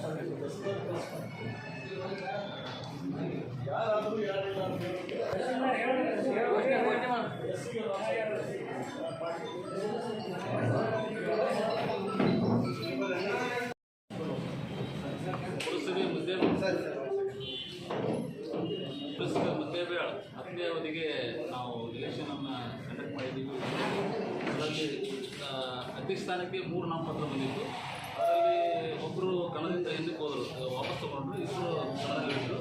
ಪುರಸಭೆ ಸ್ಥಾನಕ್ಕೆ ಮೂರು ನಾಮಪತ್ರ ಬಂದಿತ್ತು. ಅದರಲ್ಲಿ ಒಬ್ಬರು ಕಣದಿಂದ ಹಿಂದಕ್ಕೆ ಹೋದರು. ವಾಪಸ್ ತಗೊಂಡ್ರು ಇಬ್ಬರು ಕಣದಲ್ಲಿಟ್ಟು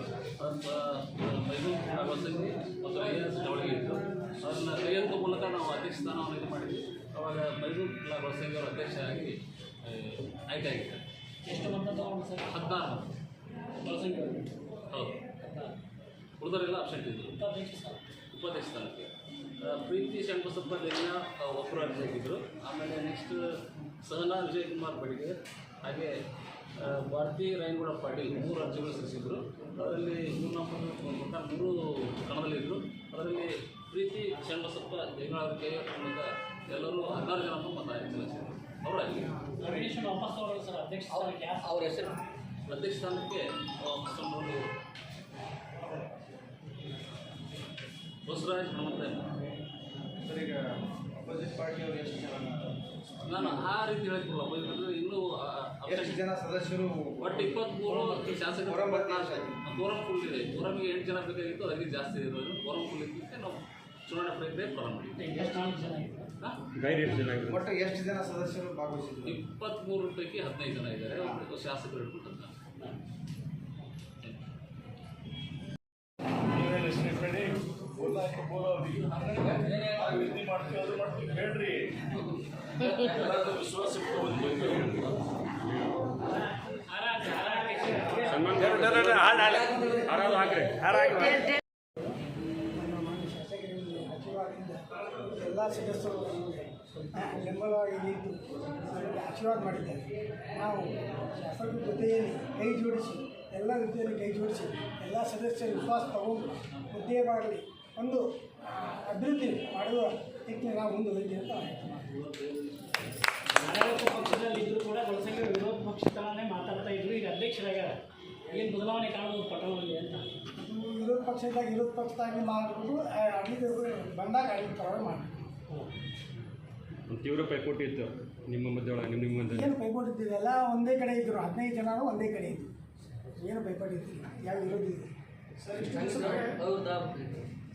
ಮೈಸೂರು ವಸತಿ ಮತ್ತು ಐ ಎಸ್ ಜವಳಿಗೆ ಇತ್ತು. ಅದನ್ನು ಕೈಯಂತ ಮೂಲಕ ನಾವು ಅಧ್ಯಕ್ಷ ಸ್ಥಾನವನ್ನು ಇದು ಮಾಡಿದ್ವಿ. ಅವಾಗ ಮೈಸೂರು ಬಸಂಗಿ ಅವರು ಅಧ್ಯಕ್ಷ ಆಗಿ ಆಯ್ಕೆ ಆಗಿದ್ದಾರೆ ಎಷ್ಟು ಮತ ತಗೊಂಡು ಸರ್? ಹದಿನಾರು ಹೌದು. ಉಳಿದವರೆಲ್ಲ ಅಬ್ಸೆಂಟ್ ಇದ್ದರು ಉಪಾಧ್ಯಕ್ಷ ಸ್ಥಾನಕ್ಕೆ. ಪ್ರೀತಿ ಶಂಕುಸಪ್ಪ ಲೆನ್ನ ಒಬ್ಬರು ಆಗಿದ್ದರು ಆಮೇಲೆ ನೆಕ್ಸ್ಟ್ ಸಹನಾ ವಿಜಯಕುಮಾರ್ ಬಡಿಗೆ ಹಾಗೆ ಭಾರತಿ ರಾಯನಗೌಡ ಪಾಟೀಲ್ ಮೂರು ಅರ್ಜಿಗಳು ಸಲ್ಲಿಸಿದ್ರು ಅದರಲ್ಲಿ ಮೂರು ನಮ್ಮ ಮೂರು ಕಣದಲ್ಲಿದ್ದರು ಅದರಲ್ಲಿ ಪ್ರೀತಿ ಶಂಕುಸಪ್ಪ ದೇವರಾಜ ಕೈ ಮೂಲಕ ಎಲ್ಲರೂ ಹದಿನಾರು ಜನ ಮತ ಅವರು ಅಲ್ಲಿ. ಅವರ ಹೆಸರು. ಅಧ್ಯಕ್ಷ ಸ್ಥಾನಕ್ಕೆ ಬಸವರಾಜ್ ಹನುಮಂತ ಅಪೋಸಿಟ್ ಪಾರ್ಟಿಯವರು ಎಷ್ಟು ಜನ ನಾನು ಆ ರೀತಿ ಹೇಳಿದ್ರಲ್ಲ ಅಂದ್ರೆ ಇನ್ನೂ ಆ, ಎಷ್ಟು ಜನ ಸದಸ್ಯರು ಒಟ್ಟು ಇಪ್ಪತ್ತ್ಮೂರು ಶಾಸಕರು ಫೋರಂ ಫುಲ್ ಇದೆ. ಕೋರಮ್ಗೆ ಎಂಟು ಜನ ಬೇಕಾಗಿತ್ತು ಅದಕ್ಕೆ ಜಾಸ್ತಿ ಇರೋದು. ಕೋರಂ ಫುಲ್ ಇದ್ದಕ್ಕೆ ನಾವು ಚುನಾವಣೆ ಪ್ರಕ್ರಿಯೆ ಪ್ರಾರಂಭ ಮಾಡಿದ್ದೀವಿ? ಒಟ್ಟು ಎಷ್ಟು ಜನ ಸದಸ್ಯರು ಭಾಗವಹಿಸಿದ್ರು? ಇಪ್ಪತ್ತ್ಮೂರು ಪೈಕಿ ಹದಿನೈದು ಜನ ಇದ್ದಾರೆ. ಶಾಸಕರು ಹಿಡ್ಕೊಂಡು ಅಭಿವೃದ್ಧಿ ಮಾಡ್ತೀವಿ ಹೇಳ್ರಿ ವಿಶ್ವಾಸ ಎಲ್ಲ ಸದಸ್ಯರು ಬೆಂಬಲವಾಗಿ ನಿಂತು ಆಶೀರ್ವಾದ ಮಾಡಿದ್ದಾರೆ ನಾವು ಶಾಸಕರ ಜೊತೆಯಲ್ಲಿ ಕೈ ಜೋಡಿಸಿ ಎಲ್ಲ ರೀತಿಯಲ್ಲಿ ಕೈ ಜೋಡಿಸಿ ಎಲ್ಲ ಸದಸ್ಯರು ವಿಶ್ವಾಸ ತಗೊಂಡು ಹುದ್ದೆ ಮಾಡಲಿ. ಒಂದು ಅಭಿವೃದ್ಧಿ ಮಾಡುವ ನಿಟ್ಟಿನಲ್ಲಿ ನಾವು ಮುಂದುವರಿಕೆ ಅಂತ ಆಡಳಿತ ಪಕ್ಷದಲ್ಲಿ ಇದ್ರು ಕೂಡ ಬಳಸಂಖ್ಯೆ ವಿರೋಧ ಪಕ್ಷ ಥರನೇ ಮಾತಾಡ್ತಾ ಇದ್ರು ಈಗ ಅಧ್ಯಕ್ಷರಾಗ್ಯಾರ. ಏನು ಬದಲಾವಣೆ ಕಾಣಬಹುದು ಪಟ್ಟಣದಲ್ಲಿ ಅಂತ. ವಿರೋಧ ಪಕ್ಷದಾಗ ವಿರೋಧ ಪಕ್ಷದಾಗಿ ಮಾಡಿಬಿಟ್ಟು ಆಡಳಿತ ಬಂದಾಗ ಆಡಳಿತ ಪರವಾಗಿ ಮಾಡಿ ತೀವ್ರ ಪೈಪೋಟಿ ಇತ್ತು ನಿಮ್ಮ ಮಧ್ಯೆ ಒಳಗೆ ನಿಮ್ಮ ಮಧ್ಯೆ ಏನು ಪೈಪೋಟಿ ಎಲ್ಲ ಒಂದೇ ಕಡೆ ಇದ್ದರು ಹದಿನೈದು ಜನರು ಒಂದೇ ಕಡೆ ಇದ್ದರು ಏನು ಪೈಪೋಟಿ ಇದ್ದಿಲ್ಲ ಯಾವ ವಿರೋಧ ಇದೆ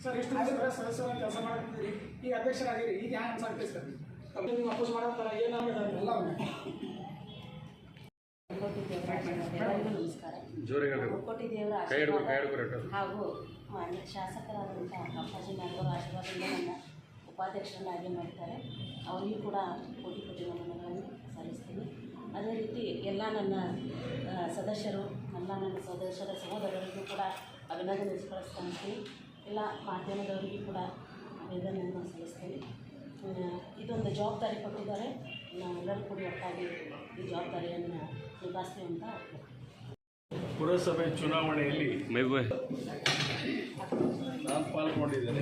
ಸರ್ ಎಷ್ಟು ದಿವಸ ಸದಸ್ಯರ ಕೆಲಸ ಮಾಡ್ತಿದ್ದೀರಿ? ಈ ಅಧ್ಯಕ್ಷರಾಗಿರಿ ಈಗ ಯಾಕೆ ಅನ್ಸಾಕ್ತೀವಿ ಸರ್ ನೀವು ಅಪೋಸ್ ಮಾಡತ್ತಾರ? ಏನಾಗಿದೆ ಎಲ್ಲ ಮುಕ್ಕೋಟಿ ದೇವರ ಆಶೀರ್ವಾದ ಹಾಗೂ ಮಾನ್ಯ ಶಾಸಕರಾದಂಥ ಅಪ್ಪಾಜಿ ನಾಡವರ ಆಶೀರ್ವಾದದಿಂದ ನನ್ನ ಉಪಾಧ್ಯಕ್ಷರನ್ನಾಗಿ ಮಾಡ್ತಾರೆ. ಅವರಿಗೂ ಕೂಡ ಕೋಟಿ ಕೋಟಿ ನಮನಗಳನ್ನು ಸಲ್ಲಿಸ್ತೀನಿ. ಅದೇ ರೀತಿ ಎಲ್ಲ ನನ್ನ ಸದಸ್ಯರು ಎಲ್ಲ ನನ್ನ ಸದಸ್ಯರ ಸಹೋದರರಿಗೂ ಕೂಡ ಅಭಿನಂದನೆ ಕಳಿಸ್ತೀನಿ ಎಲ್ಲ ಮಾಧ್ಯಮದವರಿಗೂ ಕೂಡ ವೇದನೆಯನ್ನು ಸಲ್ಲಿಸ್ತೀನಿ. ಇದೊಂದು ಜವಾಬ್ದಾರಿ ಕೊಟ್ಟಿದ್ದಾರೆ. ನಾವೆಲ್ಲರೂ ಕೂಡ ಒಟ್ಟಾಗಿ ಈ ಜವಾಬ್ದಾರಿಯನ್ನು ನಿಭಾಯಿಸ್ತೀವಿ ಅಂತ ಪುರಸಭೆ ಚುನಾವಣೆಯಲ್ಲಿ ನಾನು ಪಾಲ್ಗೊಂಡಿದ್ದೇನೆ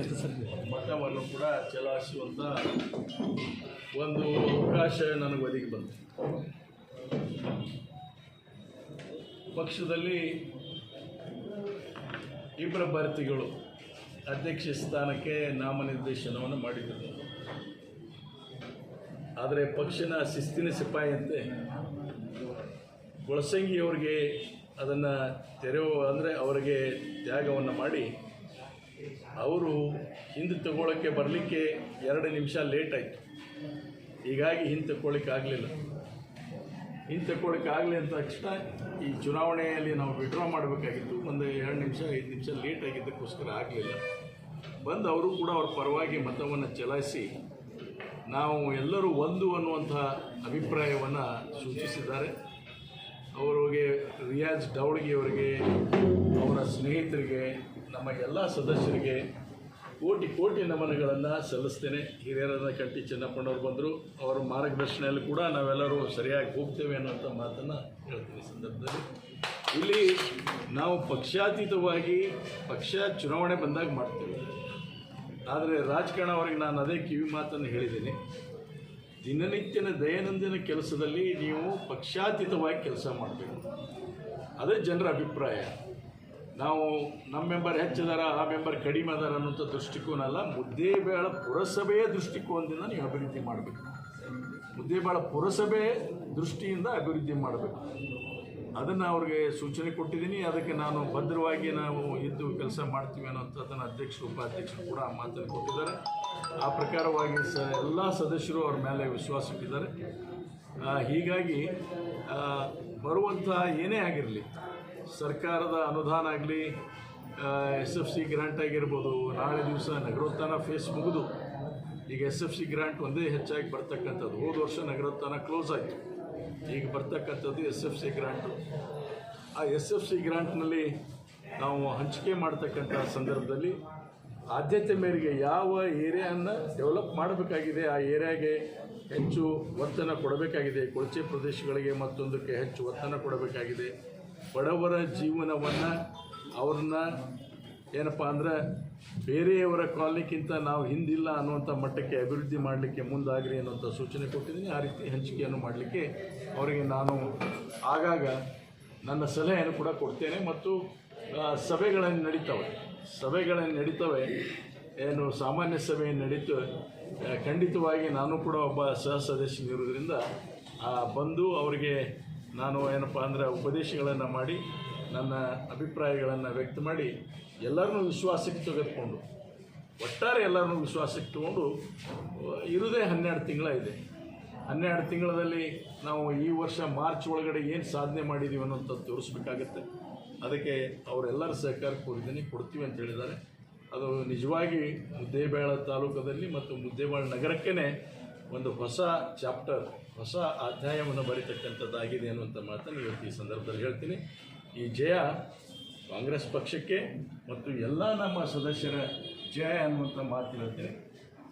ಮತವನ್ನು ಕೂಡ ಚಲಾಯಿಸುವಂಥ ಒಂದು ಅವಕಾಶ ನನಗೆ ಒದಗಿ ಬಂತು. ಪಕ್ಷದಲ್ಲಿ ಇಬ್ಬರ ಅಭ್ಯರ್ಥಿಗಳು ಅಧ್ಯಕ್ಷ ಸ್ಥಾನಕ್ಕೆ ನಾಮನಿರ್ದೇಶನವನ್ನು ಮಾಡಿದರು. ಆದರೆ ಪಕ್ಷನ ಶಿಸ್ತಿನ ಸಿಪಾಯಿಯಂತೆ ಗೊಳಸಂಗಿಯವರಿಗೆ ಅದನ್ನು ತೆರೆಯುವ ಅಂದರೆ ಅವರಿಗೆ ತ್ಯಾಗವನ್ನು ಮಾಡಿ ಅವರು ಹಿಂದೆ ತಗೊಳ್ಳೋಕ್ಕೆ ಬರಲಿಕ್ಕೆ ಎರಡು ನಿಮಿಷ ಲೇಟ್ ಆಯಿತು. ಹೀಗಾಗಿ ಹಿಂದೆ ತಗೊಳ್ಳಿಕ್ಕೆ ಆಗಲಿಲ್ಲ ಹಿಂದೆ ಅಂತ ತಕ್ಷಣ ಈ ಚುನಾವಣೆಯಲ್ಲಿ ನಾವು ವಿಡ್ರಾ ಮಾಡಬೇಕಾಗಿತ್ತು. ಒಂದು ಎರಡು ನಿಮಿಷ, ಐದು ನಿಮಿಷ ಲೇಟ್ ಆಗಿದ್ದಕ್ಕೋಸ್ಕರ ಆಗಲಿಲ್ಲ. ಬಂದು ಅವರು ಕೂಡ ಅವ್ರ ಪರವಾಗಿ ಮತವನ್ನು ಚಲಾಯಿಸಿ ನಾವು ಎಲ್ಲರೂ ಒಂದು ಅನ್ನುವಂಥ ಅಭಿಪ್ರಾಯವನ್ನು ಸೂಚಿಸಿದ್ದಾರೆ. ಅವರಿಗೆ, ರಿಯಾಜ್ ಡೌಳಿಗೆ ಅವರಿಗೆ, ಅವರ ಸ್ನೇಹಿತರಿಗೆ, ನಮ್ಮ ಎಲ್ಲ ಸದಸ್ಯರಿಗೆ ಕೋಟಿ ಕೋಟಿ ನಮನಗಳನ್ನು ಸಲ್ಲಿಸ್ತೇನೆ. ಹಿರಿಯರಾದ ಕಂಟಿ ಚೆನ್ನಪ್ಪನವ್ರು ಬಂದರು. ಅವರ ಮಾರ್ಗದರ್ಶನದಲ್ಲಿ ಕೂಡ ನಾವೆಲ್ಲರೂ ಸರಿಯಾಗಿ ಹೋಗ್ತೇವೆ ಅನ್ನೋಂಥ ಮಾತನ್ನು ಹೇಳ್ತೀನಿ ಸಂದರ್ಭದಲ್ಲಿ. ಇಲ್ಲಿ ನಾವು ಪಕ್ಷಾತೀತವಾಗಿ ಪಕ್ಷ ಚುನಾವಣೆ ಬಂದಾಗ ಮಾಡ್ತೇವೆ. ಆದರೆ ರಾಜಕಾರಣ ಅವರಿಗೆ ನಾನು ಅದೇ ಕಿವಿ ಮಾತನ್ನು ಹೇಳಿದ್ದೀನಿ. ದಿನನಿತ್ಯನ ದೈನಂದಿನ ಕೆಲಸದಲ್ಲಿ ನೀವು ಪಕ್ಷಾತೀತವಾಗಿ ಕೆಲಸ ಮಾಡಬೇಕು. ಅದೇ ಜನರ ಅಭಿಪ್ರಾಯ. ನಾವು ನಮ್ಮ ಮೆಂಬರ್ ಹೆಚ್ಚಿದಾರ ಆ ಮೆಂಬರ್ ಕಡಿಮೆ ಅದಾರ ಅನ್ನೋಂಥ ದೃಷ್ಟಿಕೋನ ಅಲ್ಲ ಮುದ್ದೇಬೇಳ ಪುರಸಭೆಯ ದೃಷ್ಟಿಕೋನದಿಂದ ನೀವು ಅಭಿವೃದ್ಧಿ ಮಾಡಬೇಕು. ಮುದ್ದೇಬೇಳ ಪುರಸಭೆ ದೃಷ್ಟಿಯಿಂದ ಅಭಿವೃದ್ಧಿ ಮಾಡಬೇಕು. ಅದನ್ನು ಅವ್ರಿಗೆ ಸೂಚನೆ ಕೊಟ್ಟಿದ್ದೀನಿ. ಅದಕ್ಕೆ ನಾನು ಭದ್ರವಾಗಿ ನಾವು ಇದ್ದು ಕೆಲಸ ಮಾಡ್ತೀವಿ ಅನ್ನೋಂಥದ್ದನ್ನು ಅಧ್ಯಕ್ಷರು ಉಪಾಧ್ಯಕ್ಷರು ಕೂಡ ಮಾತನ್ನು ಕೊಟ್ಟಿದ್ದಾರೆ. ಆ ಪ್ರಕಾರವಾಗಿ ಸ ಎಲ್ಲ ಸದಸ್ಯರು ಅವ್ರ ಮೇಲೆ ವಿಶ್ವಾಸಕ್ಕಿದ್ದಾರೆ ಆ, ಹೀಗಾಗಿ ಬರುವಂತಹ ಏನೇ ಆಗಿರಲಿ ಸರ್ಕಾರದ ಅನುದಾನ ಆಗಲಿ ಎಸ್ ಎಫ್ ಸಿ ಗ್ರಾಂಟ್ ಆಗಿರ್ಬೋದು, ನಾಳೆ ದಿವಸ ನಗರೋತ್ಥಾನ ಫೇಸ್ ಮುಗಿದು, ಈಗ ಎಸ್ ಎಫ್ ಸಿ ಗ್ರಾಂಟ್ ಒಂದೇ ಹೆಚ್ಚಾಗಿ ಬರ್ತಕ್ಕಂಥದ್ದು. ಹೋದ ವರ್ಷ ನಗರೋತ್ಥಾನ ಕ್ಲೋಸ್ ಆಯಿತು. ಈಗ ಬರ್ತಕ್ಕಂಥದ್ದು ಎಸ್ ಎಫ್ ಸಿ ಗ್ರಾಂಟು ಆ ಎಸ್ ಎಫ್ ಸಿ ಗ್ರಾಂಟ್ನಲ್ಲಿ ನಾವು ಹಂಚಿಕೆ ಮಾಡ್ತಕ್ಕಂಥ ಸಂದರ್ಭದಲ್ಲಿ ಆದ್ಯತೆ ಮೇರೆಗೆ ಯಾವ ಏರಿಯಾನ ಡೆವಲಪ್ ಮಾಡಬೇಕಾಗಿದೆ, ಆ ಏರಿಯಾಗೆ ಹೆಚ್ಚು ಒತ್ತನ್ನು ಕೊಡಬೇಕಾಗಿದೆ, ಕೊಳಚೆ ಪ್ರದೇಶಗಳಿಗೆ ಮತ್ತೊಂದಕ್ಕೆ ಹೆಚ್ಚು ಒತ್ತನ್ನು ಕೊಡಬೇಕಾಗಿದೆ. ಬಡವರ ಜೀವನವನ್ನು ಅವ್ರನ್ನ ಏನಪ್ಪ ಅಂದರೆ ಬೇರೆಯವರ ಕಾಲಕ್ಕಿಂತ ನಾವು ಹಿಂದಿಲ್ಲ ಅನ್ನುವಂಥ ಮಟ್ಟಕ್ಕೆ ಅಭಿವೃದ್ಧಿ ಮಾಡಲಿಕ್ಕೆ ಮುಂದಾಗ್ರಿ ಅನ್ನುವಂಥ ಸೂಚನೆ ಕೊಟ್ಟಿದ್ದೀನಿ. ಆ ರೀತಿ ಹಂಚಿಕೆಯನ್ನು ಮಾಡಲಿಕ್ಕೆ ಅವರಿಗೆ ನಾನು ಆಗಾಗ ನನ್ನ ಸಲಹೆಯನ್ನು ಕೂಡ ಕೊಡ್ತೇನೆ. ಮತ್ತು ಸಭೆಗಳನ್ನು ನಡೀತವೆ. ಸಭೆಗಳನ್ನು ನಡೀತವೆ. ಏನು ಸಾಮಾನ್ಯ ಸಭೆ ನಡೀತು. ಖಂಡಿತವಾಗಿ ನಾನು ಕೂಡ ಒಬ್ಬ ಸಹ ಸದಸ್ಯನಿರೋದ್ರಿಂದ ಬಂದು ಅವರಿಗೆ ನಾನು ಏನಪ್ಪ ಅಂದರೆ ಉಪದೇಶಗಳನ್ನು ಮಾಡಿ, ನನ್ನ ಅಭಿಪ್ರಾಯಗಳನ್ನು ವ್ಯಕ್ತ ಮಾಡಿ ಎಲ್ಲರನ್ನೂ ವಿಶ್ವಾಸಕ್ಕೆ ತೆಗೆದುಕೊಂಡು, ಒಟ್ಟಾರೆ ಎಲ್ಲರನ್ನೂ ವಿಶ್ವಾಸಕ್ಕೆ ತಗೊಂಡು, ಇರೋದೇ ಹನ್ನೆರಡು ತಿಂಗಳ ಇದೆ. ಹನ್ನೆರಡು ತಿಂಗಳಲ್ಲಿ ನಾವು ಈ ವರ್ಷ ಮಾರ್ಚ್ ಒಳಗಡೆ ಏನು ಸಾಧನೆ ಮಾಡಿದ್ದೀವಿ ಅನ್ನೋಂಥದ್ದು ತೋರಿಸ್ಬೇಕಾಗತ್ತೆ. ಅದಕ್ಕೆ ಅವರೆಲ್ಲರ ಸಹಕಾರ ಕೋರಿದ್ದೀನಿ, ಕೊಡ್ತೀವಿ ಅಂತ ಹೇಳಿದ್ದಾರೆ. ಅದು ನಿಜವಾಗಿ ಮುದ್ದೇಬೇಳ ತಾಲೂಕದಲ್ಲಿ ಮತ್ತು ಮುದ್ದೇಬೇಳ ನಗರಕ್ಕೇ ಒಂದು ಹೊಸ ಚಾಪ್ಟರ್ ಹೊಸ ಅಧ್ಯಾಯವನ್ನು ಬರೀತಕ್ಕಂಥದ್ದಾಗಿದೆ ಅನ್ನುವಂಥ ಮಾತನ್ನು ಇವತ್ತು ಈ ಸಂದರ್ಭದಲ್ಲಿ ಹೇಳ್ತೀನಿ. ಈ ಜಯ ಕಾಂಗ್ರೆಸ್ ಪಕ್ಷಕ್ಕೆ ಮತ್ತು ಎಲ್ಲ ನಮ್ಮ ಸದಸ್ಯರ ಜಯ ಅನ್ನುವಂಥ ಮಾತು ಹೇಳ್ತೀನಿ.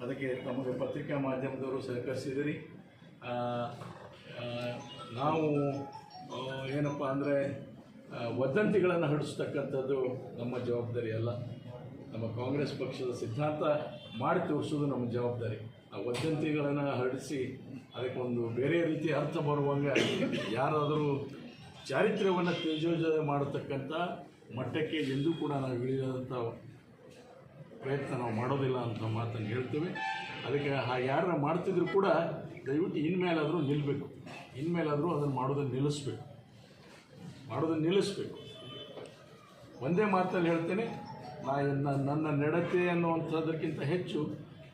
ಅದಕ್ಕೆ ತಮಗೆ ಪತ್ರಿಕಾ ಮಾಧ್ಯಮದವರು ಸಹಕರಿಸಿದಿರಿ ನಾವು ಏನಪ್ಪ ಅಂದರೆ ವದಂತಿಗಳನ್ನು ಹಡಿಸ್ತಕ್ಕಂಥದ್ದು ನಮ್ಮ ಜವಾಬ್ದಾರಿ ಅಲ್ಲ. ನಮ್ಮ ಕಾಂಗ್ರೆಸ್ ಪಕ್ಷದ ಸಿದ್ಧಾಂತ ಮಾಡಿ ತೋರಿಸೋದು ನಮ್ಮ ಜವಾಬ್ದಾರಿ. ಆ ವದಂತಿಗಳನ್ನು ಹರಡಿಸಿ ಅದಕ್ಕೊಂದು ಬೇರೆ ರೀತಿ ಅರ್ಥ ಬರುವಂಗೆ ಯಾರಾದರೂ ಚಾರಿತ್ರ್ಯವನ್ನು ತೇಜೋಜಯ ಮಾಡತಕ್ಕಂಥ ಮಟ್ಟಕ್ಕೆ ಎಂದೂ ಕೂಡ ನಾವು ಇಳಿದಂಥ ಪ್ರಯತ್ನ ನಾವು ಮಾಡೋದಿಲ್ಲ ಅಂತ ಮಾತನ್ನು ಹೇಳ್ತೇವೆ. ಅದಕ್ಕೆ ಆ ಯಾರು ಮಾಡ್ತಿದ್ರು ಕೂಡ ದಯವಿಟ್ಟು ಇನ್ಮೇಲಾದರೂ ನಿಲ್ಲಬೇಕು ಇನ್ಮೇಲಾದರೂ ಅದನ್ನು ಮಾಡೋದನ್ನು ನಿಲ್ಲಿಸ್ಬೇಕು. ಮಾಡೋದನ್ನು ನಿಲ್ಲಿಸ್ಬೇಕು. ಒಂದೇ ಮಾತಲ್ಲಿ ಹೇಳ್ತೇನೆ, ನಾ ನನ್ನ ನಡತೆ ಅನ್ನುವಂಥದ್ದಕ್ಕಿಂತ ಹೆಚ್ಚು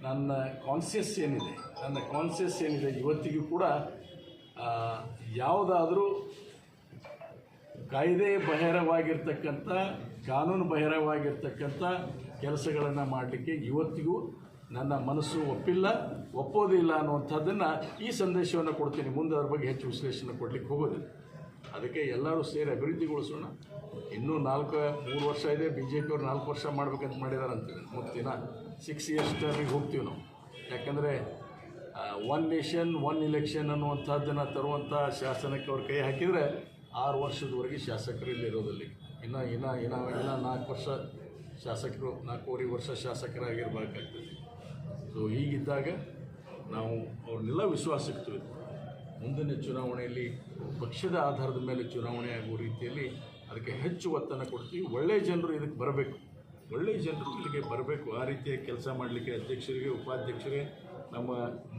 ನನ್ನ ಕಾನ್ಸಿಯಸ್ ಏನಿದೆ, ನನ್ನ ಕಾನ್ಸಿಯಸ್ ಏನಿದೆ ಇವತ್ತಿಗೂ ಕೂಡ ಯಾವುದಾದರೂ ಕಾಯ್ದೆ ಬಹಿರವಾಗಿರ್ತಕ್ಕಂಥ, ಕಾನೂನು ಬಹಿರವಾಗಿರ್ತಕ್ಕಂಥ ಕೆಲಸಗಳನ್ನು ಮಾಡಲಿಕ್ಕೆ ಇವತ್ತಿಗೂ ನನ್ನ ಮನಸ್ಸು ಒಪ್ಪಿಲ್ಲ, ಒಪ್ಪೋದಿಲ್ಲ ಅನ್ನುವಂಥದ್ದನ್ನು ಈ ಸಂದೇಶವನ್ನು ಕೊಡ್ತೀನಿ. ಮುಂದೆ ಅದ್ರ ಬಗ್ಗೆ ಹೆಚ್ಚು ವಿಶ್ಲೇಷಣೆ ಕೊಡಲಿಕ್ಕೆ ಹೋಗೋದಿಲ್ಲ. ಅದಕ್ಕೆ ಎಲ್ಲರೂ ಸೇರಿ ಅಭಿವೃದ್ಧಿಗೊಳಿಸೋಣ. ಇನ್ನೂ ನಾಲ್ಕು, ಮೂರು ವರ್ಷ ಇದೆ ಬಿ ಜೆ ಪಿಯವ್ರು ನಾಲ್ಕು ವರ್ಷ ಮಾಡ್ಬೇಕಂತ ಮಾಡಿದಾರಂತೀವಿ ದಿನ ಸಿಕ್ಸ್ ಇಯರ್ಸ್ ಟರ್ಮಿಗೆ ಹೋಗ್ತೀವಿ ನಾವು. ಯಾಕಂದರೆ ಒನ್ ನೇಷನ್ ಒನ್ ಇಲೆಕ್ಷನ್ ಅನ್ನುವಂಥದ್ದನ್ನು ತರುವಂಥ ಶಾಸನಕ್ಕೆ ಅವ್ರು ಕೈ ಹಾಕಿದರೆ ಆರು ವರ್ಷದವರೆಗೆ ಶಾಸಕರು ಇಲ್ಲಿ ಇರೋದಲ್ಲಿ. ಇನ್ನು ಇನ್ನು ಇನ್ನು ಇನ್ನು ನಾಲ್ಕು ವರ್ಷ ಶಾಸಕರು, ನಾಲ್ಕೂವರೆ ವರ್ಷ ಶಾಸಕರಾಗಿರ್ಬೇಕಾಗ್ತದೆ. ಸೊ ಹೀಗಿದ್ದಾಗ ನಾವು ಅವ್ರನ್ನೆಲ್ಲ ವಿಶ್ವಾಸಕ್ಕೆ ಮುಂದಿನ ಚುನಾವಣೆಯಲ್ಲಿ ಪಕ್ಷದ ಆಧಾರದ ಮೇಲೆ ಚುನಾವಣೆ ಆಗುವ ರೀತಿಯಲ್ಲಿ ಅದಕ್ಕೆ ಹೆಚ್ಚು ಒತ್ತನ್ನು ಕೊಡ್ತೀವಿ. ಒಳ್ಳೆಯ ಜನರು ಇದಕ್ಕೆ ಬರಬೇಕು. ಒಳ್ಳೆಯ ಜನರು ಇಲ್ಲಿಗೆ ಬರಬೇಕು. ಆ ರೀತಿಯ ಕೆಲಸ ಮಾಡಲಿಕ್ಕೆ ಅಧ್ಯಕ್ಷರಿಗೆ, ಉಪಾಧ್ಯಕ್ಷರಿಗೆ, ನಮ್ಮ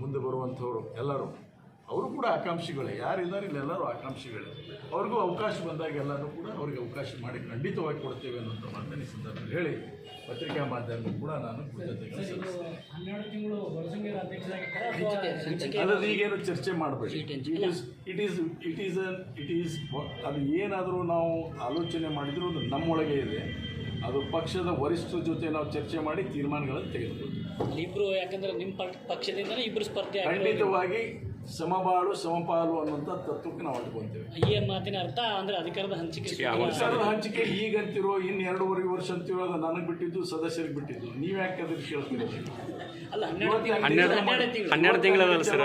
ಮುಂದೆ ಬರುವಂಥವರು ಎಲ್ಲರೂ. ಅವರು ಕೂಡ ಆಕಾಂಕ್ಷಿಗಳೇ. ಯಾರಿದ್ದಾರೆ ಇಲ್ಲೆಲ್ಲರೂ ಆಕಾಂಕ್ಷಿಗಳೇ. ಅವ್ರಿಗೂ ಅವಕಾಶ ಬಂದಾಗ ಎಲ್ಲರೂ ಕೂಡ ಅವ್ರಿಗೆ ಅವಕಾಶ ಮಾಡಿ ಖಂಡಿತವಾಗಿ ಕೊಡ್ತೇವೆ ಅನ್ನೋಂಥ ಮಾತನ್ನು ಈ ಸಂದರ್ಭದಲ್ಲಿ ಹೇಳಿ ಪತ್ರಿಕಾ ಮಾಧ್ಯಮ ಕೂಡ ನಾನು ಅಲ್ಲದ ಈಗೇನು ಚರ್ಚೆ ಮಾಡಬೇಡಿ. It is it is it is it is ಅದು ಏನಾದರೂ ನಾವು ಆಲೋಚನೆ ಮಾಡಿದರೂ ಅದು ನಮ್ಮೊಳಗೆ ಇದೆ. ಅದು ಪಕ್ಷದ ವರಿಷ್ಠರ ಜೊತೆ ನಾವು ಚರ್ಚೆ ಮಾಡಿ ತೀರ್ಮಾನಗಳನ್ನು ತೆಗೆದುಕೊಳ್ತೀವಿ ಇಬ್ರು ಯಾಕಂದ್ರೆ ನಿಮ್ಮ ಪಕ್ಷದಿಂದ ಇಬ್ಬರು ಸ್ಪರ್ಧೆ ಖಂಡಿತವಾಗಿ ಸಮಬಾಳು ಸಮಪಾಲು ಅನ್ನುವಂಥ ತತ್ವಕ್ಕೆ ನಾವು ಅಡ್ಕೊಂತೇವೆ. ಈ ಮಾತಿನ ಅರ್ಥ ಅಂದ್ರೆ ಅಧಿಕಾರದ ಹಂಚಿಕೆ ಅಧಿಕಾರದ ಹಂಚಿಕೆ ಈಗಂತಿರೋ ಇನ್ನು ಎರಡೂವರೆ ವರ್ಷ ಅಂತಿರೋ ಅದು ನನಗೆ ಬಿಟ್ಟಿದ್ದು ಸದಸ್ಯರಿಗೆ ಬಿಟ್ಟಿದ್ದು. ನೀವು ಯಾಕೆ ಅದಕ್ಕೆ ಕೇಳ್ತೀರಿ? ಅಲ್ಲ ಹನ್ನೆರಡು ತಿಂಗಳು ಹನ್ನೆರಡು ಹನ್ನೆರಡು ತಿಂಗಳು. ಹನ್ನೆರಡು ತಿಂಗಳಲ್ಲ ಸರ್?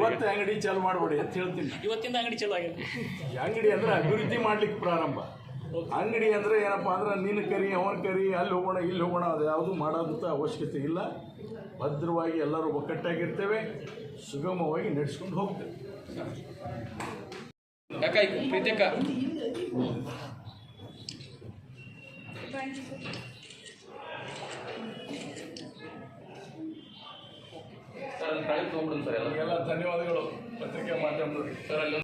ಇವತ್ತು ಅಂಗಡಿ ಚಾಲು ಮಾಡಬೇಡಿ ಅಂತ ಹೇಳ್ತೀನಿ. ಇವತ್ತಿಂದ ಅಂಗಡಿ ಚಾಲು ಆಗಿದೆ. ಅಂಗಡಿ ಅಂದ್ರೆ ಅಭಿವೃದ್ಧಿ ಮಾಡ್ಲಿಕ್ಕೆ ಪ್ರಾರಂಭ. ಅಂಗಡಿ ಅಂದ್ರೆ ಏನಪ್ಪ ಅಂದ್ರೆ ನೀನು ಕರಿ ಅವನ ಕರಿ ಅಲ್ಲಿ ಹೋಗೋಣ ಇಲ್ಲಿ ಹೋಗೋಣ ಅದು ಯಾವುದು ಮಾಡೋದಂಥ ಅವಶ್ಯಕತೆ ಇಲ್ಲ. ಭದ್ರವಾಗಿ ಎಲ್ಲರೂ ಒಕ್ಕಟ್ಟಾಗಿರ್ತೇವೆ ಸುಗಮವಾಗಿ ನಡೆಸ್ಕೊಂಡು ಹೋಗ್ತೇವೆ. ಸರ್ ಧನ್ಯವಾದಗಳು ಪತ್ರಿಕೆ ಮಾಧ್ಯಮದವರು ಸರ್ ಅಲ್ಲಿ